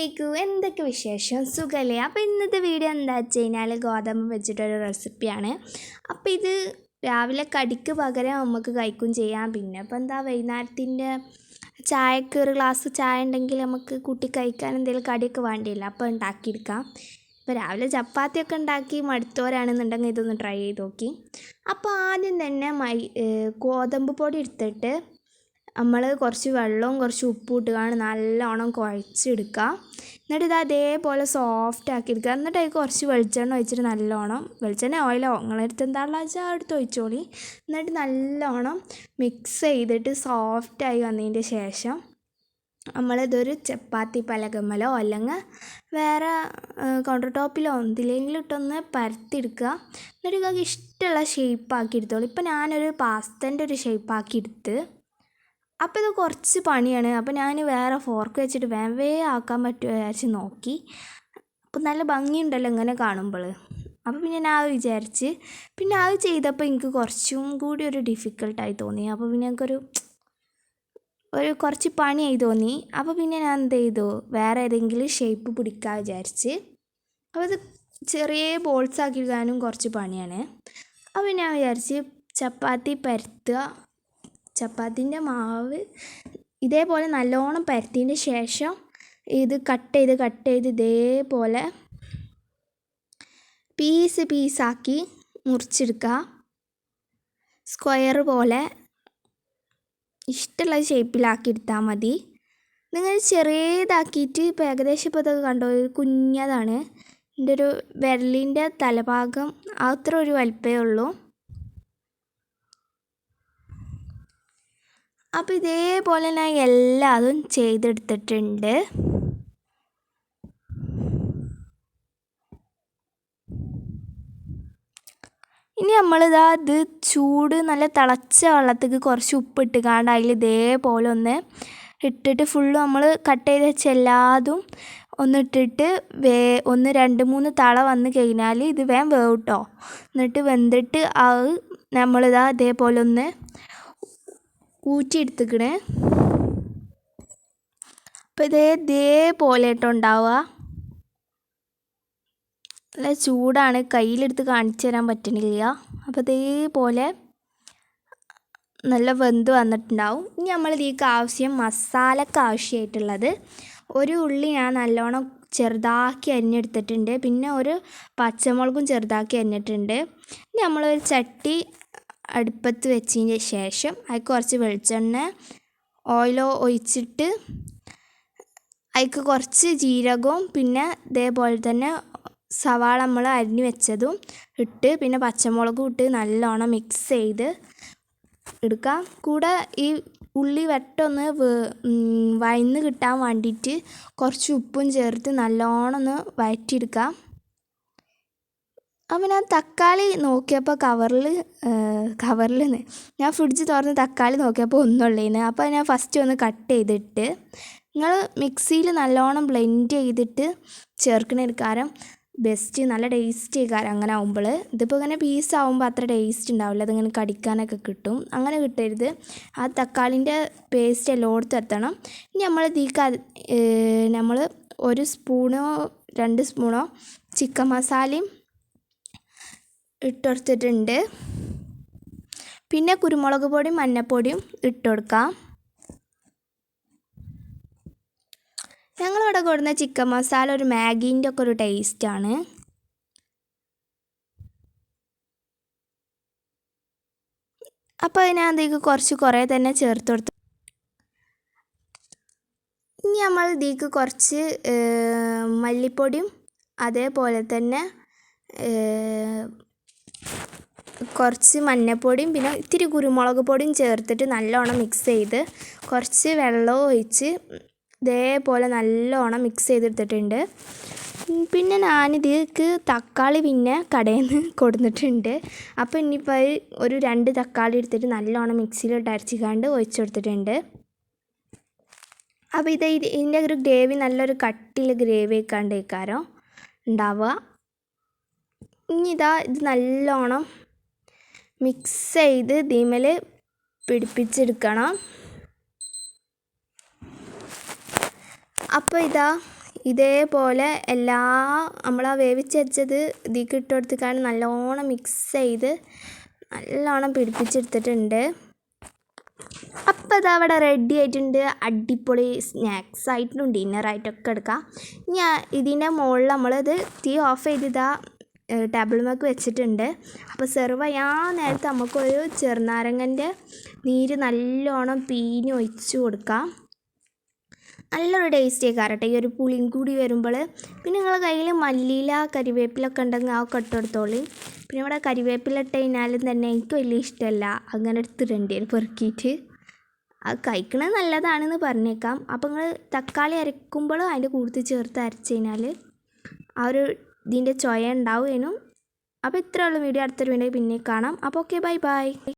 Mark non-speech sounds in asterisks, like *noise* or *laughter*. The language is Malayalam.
അസ്സലാമലൈക്കും എന്തൊക്കെ വിശേഷം? സുഖല്ലേ? അപ്പോൾ ഇന്നത്തെ വീഡിയോ എന്താ വെച്ച് കഴിഞ്ഞാൽ ഗോതമ്പ് വെച്ചിട്ടൊരു റെസിപ്പിയാണ്. അപ്പോൾ ഇത് രാവിലെ കടിക്ക് പകരം നമുക്ക് കഴിക്കും ചെയ്യാം. പിന്നെ ഇപ്പോൾ എന്താ വൈകുന്നേരത്തിന്റെ ചായക്ക് ഒരു ഗ്ലാസ് ചായ ഉണ്ടെങ്കിൽ നമുക്ക് കൂട്ടി കഴിക്കാൻ എന്തെങ്കിലും കടിയൊക്കെ വേണ്ടിയില്ല. അപ്പോൾ ഉണ്ടാക്കിയെടുക്കാം. ഇപ്പോൾ രാവിലെ ചപ്പാത്തിയൊക്കെ ഉണ്ടാക്കി മടുത്തോരാണെന്നുണ്ടെങ്കിൽ ഇതൊന്ന് ട്രൈ ചെയ്ത് നോക്കി. അപ്പോൾ ആദ്യം തന്നെ മൈ ഗോതമ്പ് പൊടി എടുത്തിട്ട് നമ്മൾ കുറച്ച് വെള്ളവും കുറച്ച് ഉപ്പും ഇട്ടുകൊണ്ട് നല്ലോണം കുഴച്ചെടുക്കുക എന്നിട്ട് ഇത് അതേപോലെ സോഫ്റ്റ് ആക്കി എടുക്കുക എന്നിട്ട് അതിൽ കുറച്ച് വെളിച്ചെണ്ണ ഒഴിച്ചിട്ട് നല്ലോണം വെളിച്ചെണ്ണ ഓയിലോ നിങ്ങളെ അടുത്ത് എന്താണെന്ന് വെച്ചാൽ എടുത്ത് ഒഴിച്ചോളി. എന്നിട്ട് നല്ലോണം മിക്സ് ചെയ്തിട്ട് സോഫ്റ്റ് ആയി വന്നതിന്റെ ശേഷം നമ്മളിതൊരു ചപ്പാത്തി പലകമ്മലോ അല്ലെങ്കിൽ വേറെ കൗണ്ടർ ടോപ്പിലോ എന്തിലെങ്കിലും ഇട്ടൊന്ന് പരത്തിയെടുക്കുക. എന്നിട്ട് നിങ്ങൾക്ക് ഇഷ്ടമുള്ള ഷേപ്പ് ആക്കി എടുത്തോളൂ. ഇപ്പം ഞാനൊരു പാസ്തന്റെ ഒരു ഷേപ്പ് ആക്കി എടുത്ത് അപ്പോൾ ഇത് കുറച്ച് പണിയാണ്. അപ്പോൾ ഞാൻ വേറെ ഫോർക്ക് വെച്ചിട്ട് വേഗം ആക്കാൻ പറ്റുമോ വിചാരിച്ച് നോക്കി. അപ്പോൾ നല്ല ഭംഗിയുണ്ടല്ലോ ഇങ്ങനെ കാണുമ്പോൾ അപ്പോൾ പിന്നെ ഞാൻ അത് വിചാരിച്ച് പിന്നെ അത് ചെയ്തപ്പോൾ എനിക്ക് കുറച്ചും കൂടി ഒരു ഡിഫിക്കൽട്ടായി തോന്നി. അപ്പോൾ പിന്നെ എനിക്കൊരു ഒരു കുറച്ച് പണിയായി തോന്നി. അപ്പോൾ പിന്നെ ഞാൻ എന്ത് ചെയ്തു? വേറെ ഏതെങ്കിലും ഷേപ്പ് പിടിക്കാൻ വിചാരിച്ച്. അപ്പോൾ ഇത് ചെറിയ ബോൾസ് ആക്കി ഇടാനും കുറച്ച് പണിയാണ്. അപ്പോൾ ഞാൻ വിചാരിച്ച് ചപ്പാത്തി പരത്തുക. ചപ്പാത്തിന്റെ മാവ് ഇതേപോലെ നല്ലോണം പരത്തിയതിന് ശേഷം ഇത് കട്ട് ചെയ്ത് കട്ട് ചെയ്ത് ഇതേപോലെ പീസ് പീസാക്കി മുറിച്ചെടുക്കുക. സ്ക്വയർ പോലെ ഇഷ്ടമുള്ള ഷേപ്പിലാക്കി എടുത്താൽ മതി. നിങ്ങൾ ചെറിയതാക്കിയിട്ട് ഇപ്പോൾ ഏകദേശം ഇപ്പോൾ ഇതൊക്കെ കണ്ടോ? കുഞ്ഞതാണ്. എന്റെ ഒരു വിരലിന്റെ തലഭാഗം അത്ര ഒരു വലിപ്പമേ ഉള്ളൂ. അപ്പോൾ ഇതേപോലെ ഞാൻ എല്ലാതും ചെയ്തെടുത്തിട്ടുണ്ട്. ഇനി നമ്മളിതാ ഇത് ചൂട് നല്ല തിളച്ച വെള്ളത്തേക്ക് കുറച്ച് ഉപ്പിട്ട് കാണ്ട് അതിൽ ഇതേപോലെ ഒന്ന് ഇട്ടിട്ട് ഫുള്ള് നമ്മൾ കട്ട് ചെയ്ത് വെച്ച എല്ലാതും ഒന്നിട്ടിട്ട് വേ ഒന്ന് രണ്ട് മൂന്ന് തള വന്ന് കഴിഞ്ഞാൽ ഇത് വേഗം വേവും എന്നിട്ട് വെന്തിട്ട് അത് നമ്മളിതാ ഇതേപോലെ ഒന്ന് ഊറ്റിയെടുത്തിക്കണേ അപ്പോൾ ഇതേ ഇതേപോലെ കേട്ടോ ഉണ്ടാവുക. നല്ല ചൂടാണ്. കയ്യിലെടുത്ത് കാണിച്ചു തരാൻ പറ്റണില്ല. അപ്പോൾ ഇതേപോലെ നല്ല വെന്ത് വന്നിട്ടുണ്ടാവും. ഇനി നമ്മൾ ഇതിലേക്ക് ആവശ്യം മസാലക്ക് ആവശ്യമായിട്ടുള്ളത്. ഒരു ഉള്ളി ഞാൻ നല്ലോണം ചെറുതാക്കി അരിഞ്ഞെടുത്തിട്ടുണ്ട്. പിന്നെ ഒരു പച്ചമുളകും ചെറുതാക്കി അരിഞ്ഞിട്ടുണ്ട്. ഇനി നമ്മളൊരു ചട്ടി അടുപ്പത്ത് വെച്ചതിന് ശേഷം അതിൽ കുറച്ച് വെളിച്ചെണ്ണ ഓയിലോ ഒഴിച്ചിട്ട് അതിക്ക് കുറച്ച് ജീരകവും പിന്നെ ഇതേപോലെ തന്നെ സവാള നമ്മൾ അരിഞ്ഞ് വെച്ചതും ഇട്ട് പിന്നെ പച്ചമുളകും ഇട്ട് നല്ലോണം മിക്സ് ചെയ്ത് എടുക്കാം കൂടെ ഈ ഉള്ളി വെട്ടൊന്ന് വയന്ന് കിട്ടാൻ വേണ്ടിയിട്ട് കുറച്ച് ഉപ്പും ചേർത്ത് നല്ലോണം ഒന്ന് വഴറ്റിയെടുക്കാം അപ്പോൾ ഞാൻ തക്കാളി നോക്കിയപ്പോൾ കവറിൽ കവറിൽ ഞാൻ ഫ്രിഡ്ജ് തുറന്ന് തക്കാളി നോക്കിയപ്പോൾ ഒന്നുള്ളതിന് അപ്പോൾ ഞാൻ ഫസ്റ്റ് ഒന്ന് കട്ട് ചെയ്തിട്ട് നിങ്ങൾ മിക്സിയിൽ നല്ലോണം ബ്ലെൻഡ് ചെയ്തിട്ട് ചേർക്കണ കാരണം ബെസ്റ്റ് നല്ല ടേസ്റ്റ് കാരം അങ്ങനെ ആകുമ്പോൾ ഇതിപ്പോൾ ഇങ്ങനെ പീസ് ആകുമ്പോൾ അത്ര ടേസ്റ്റ് ഉണ്ടാവില്ല അതിങ്ങനെ കടിക്കാനൊക്കെ കിട്ടും. അങ്ങനെ കിട്ടരുത്. ആ തക്കാളിന്റെ പേസ്റ്റ് എല്ലായിടത്തും എത്തണം. ഇനി നമ്മൾ തീക്ക നമ്മൾ ഒരു സ്പൂണോ രണ്ട് സ്പൂണോ ചിക്കൻ മസാലയും ഇട്ടുകൊടുത്തിട്ടുണ്ട് പിന്നെ കുരുമുളക് പൊടിയും മഞ്ഞപ്പൊടിയും ഇട്ടുകൊടുക്കാം ഞങ്ങളിവിടെ കൊടുക്കുന്ന ചിക്കൻ മസാല ഒരു മാഗീന്റെ ഒക്കെ ഒരു ടേസ്റ്റാണ് അപ്പോൾ അതിനകത്തേക്ക് കുറച്ച് കുറേ തന്നെ ചേർത്ത് കൊടുത്തു ഇനി നമ്മൾ ഇതിലേക്ക് കുറച്ച് മല്ലിപ്പൊടിയും അതേപോലെ തന്നെ കുറച്ച് മഞ്ഞൾപ്പൊടിയും പിന്നെ ഇത്തിരി കുരുമുളക് പൊടിയും ചേർത്തിട്ട് നല്ലോണം മിക്സ് ചെയ്ത് കുറച്ച് വെള്ളവും ഒഴിച്ച് ഇതേപോലെ നല്ലോണം മിക്സ് ചെയ്തെടുത്തിട്ടുണ്ട്. പിന്നെ ഞാനിതിലേക്ക് തക്കാളി പിന്നെ കടയിൽ നിന്ന് *laughs* കൊടുത്തിട്ടുണ്ട് അപ്പോൾ ഇനിയിപ്പോൾ ഒരു രണ്ട് തക്കാളി എടുത്തിട്ട് നല്ലോണം മിക്സിയിലിട്ട് അരച്ചിക്കാണ്ട് ഒഴിച്ചു കൊടുത്തിട്ടുണ്ട്. അപ്പോൾ ഇത് ഇതിന്റെ ഒരു ഗ്രേവി നല്ലൊരു കട്ടിൽ ഗ്രേവി വെക്കാണ്ട് വെക്കാരോ ഉണ്ടാവുക. ഇനി ഇതാ ഇത് നല്ലോണം മിക്സ് ചെയ്ത് ഇതിമേൽ പിടിപ്പിച്ചെടുക്കണം. അപ്പോൾ ഇതാ ഇതേപോലെ എല്ലാ നമ്മളാ വേവിച്ചരച്ചത് ഇതിലേക്ക് ഇട്ട് കൊടുത്തിക്കാണ്ട് നല്ലോണം മിക്സ് ചെയ്ത് നല്ലോണം പിടിപ്പിച്ചെടുത്തിട്ടുണ്ട്. അപ്പോൾ ഇതാ അവിടെ റെഡി ആയിട്ടുണ്ട് അടിപൊളി സ്നാക്സ് ആയിട്ടും ഡിന്നറായിട്ടൊക്കെ എടുക്കാം. ഞാൻ ഇതിന്റെ മുകളിൽ നമ്മളിത് തീ ഓഫ് ചെയ്ത് ഇതാ ടേബിൾ മേക്ക് വെച്ചിട്ടുണ്ട്. അപ്പോൾ സെർവ് ചെയ്യാൻ നേരത്ത് നമുക്കൊരു ചെറുനാരങ്ങന്റെ നീര് നല്ലോണം പീഞ്ഞ് ഒഴിച്ച് കൊടുക്കാം. നല്ലൊരു ടേസ്റ്റ് ആയിക്കാറട്ടെ ഈ ഒരു പുളിയും കൂടി വരുമ്പോൾ പിന്നെ നിങ്ങൾ കയ്യിൽ മല്ലിയില കരിവേപ്പിലൊക്കെ ഉണ്ടെങ്കിൽ ആ കട്ട് കൊടുത്തോളി. പിന്നെ ഇവിടെ കരിവേപ്പില ഇട്ട് കഴിഞ്ഞാലും തന്നെ എനിക്ക് വലിയ ഇഷ്ടമല്ല. അങ്ങനെ എടുത്തിട്ടുണ്ട് പെറുക്കിയിട്ട്. അത് കഴിക്കണത് നല്ലതാണെന്ന് പറഞ്ഞേക്കാം. അപ്പോൾ നിങ്ങൾ തക്കാളി അരക്കുമ്പോൾ അതിന്റെ കൂടുതൽ ചേർത്ത് അരച്ച് കഴിഞ്ഞാൽ ആ ഒരു ഇതിന്റെ ചൊയ ഉണ്ടാവുകയും അപ്പോൾ ഇത്രയുള്ള വീഡിയോ. അടുത്തൊരു വീഡിയോ പിന്നെ കാണാം. അപ്പോൾ ഓക്കെ ബൈ ബൈ